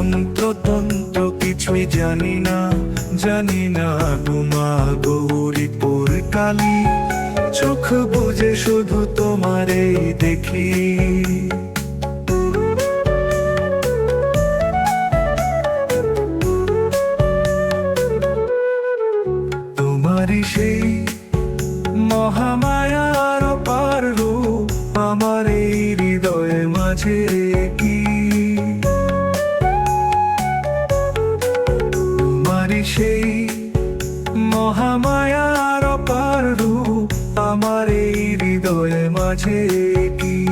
মন্ত্র তন্ত্র কিছুই জানি না জানি না গুমা গৌরী পোর কালী। চোখ বুঝে শুধু তোমারে দেখি। তোমারই সেই মহামায়ার পার আমার এই হৃদয়ে মাঝে কি সেই মহামায়ার পার রূপ আমার এই হৃদয়ের মাঝে কি?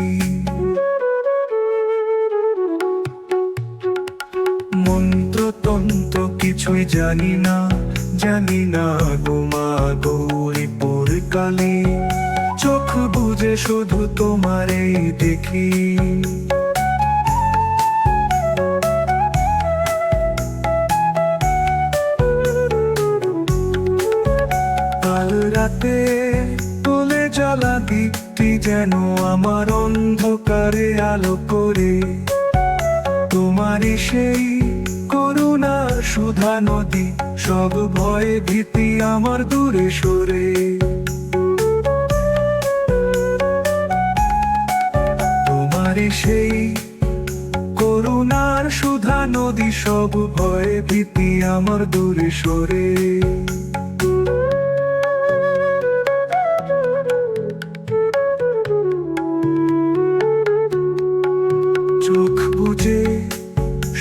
মন্ত্রতন্ত্র কিছুই জানি না জানি না গোমা গৌরী পরকালে চোখ বুঝে শুধু তোমারে দেখি। জ্বালা যেন আমার অন্ধকারে আলো করে। তোমারই সেই করুণা সুধা নদী, সব ভয়ে ভীতি আমার দূরে সরে। তোমারই সেই করুণার সুধা নদী, সব ভয়ে ভীতি আমার দূরে সরে।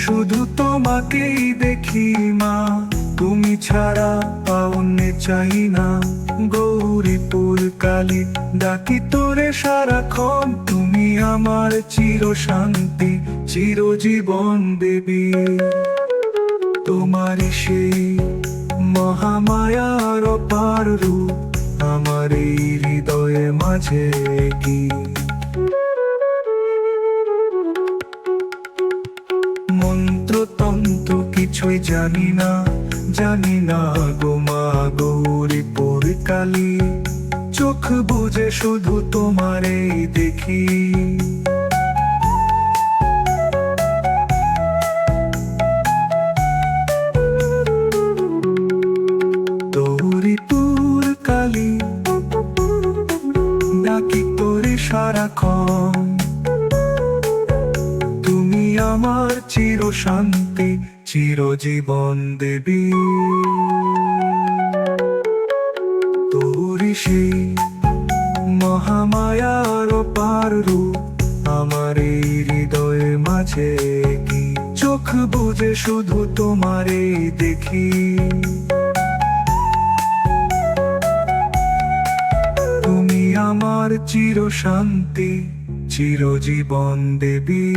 শুধু তোমাকেই দেখি মা। তুমি ছাড়া পাওনে চাই না। গৌরীপুর কালী ডাকি তোরে সারাক্ষণ। তুমি আমার চির শান্তি চিরজীবন দেবী। তোমার সেই মহামায়ার পার রূপ, আমার এই হৃদয়ে মাঝে কি? মন্ত্রতন্ত্র কিছুই জানি না জানি না গো মা গৌরী পরিকালী চোখ বুঝে শুধু তোমারেই দেখি। ডাকি তোরে সারাক্ষণ আমার চির শান্তি, চিরজীবন দেবী। তোরি সেই মহামায়ার পার রূপ আমার এই হৃদয়ের মাঝে কি? চোখ বুঝে শুধু তোমারে দেখি। তুমি আমার চির শান্তি, চিরজীবন দেবী।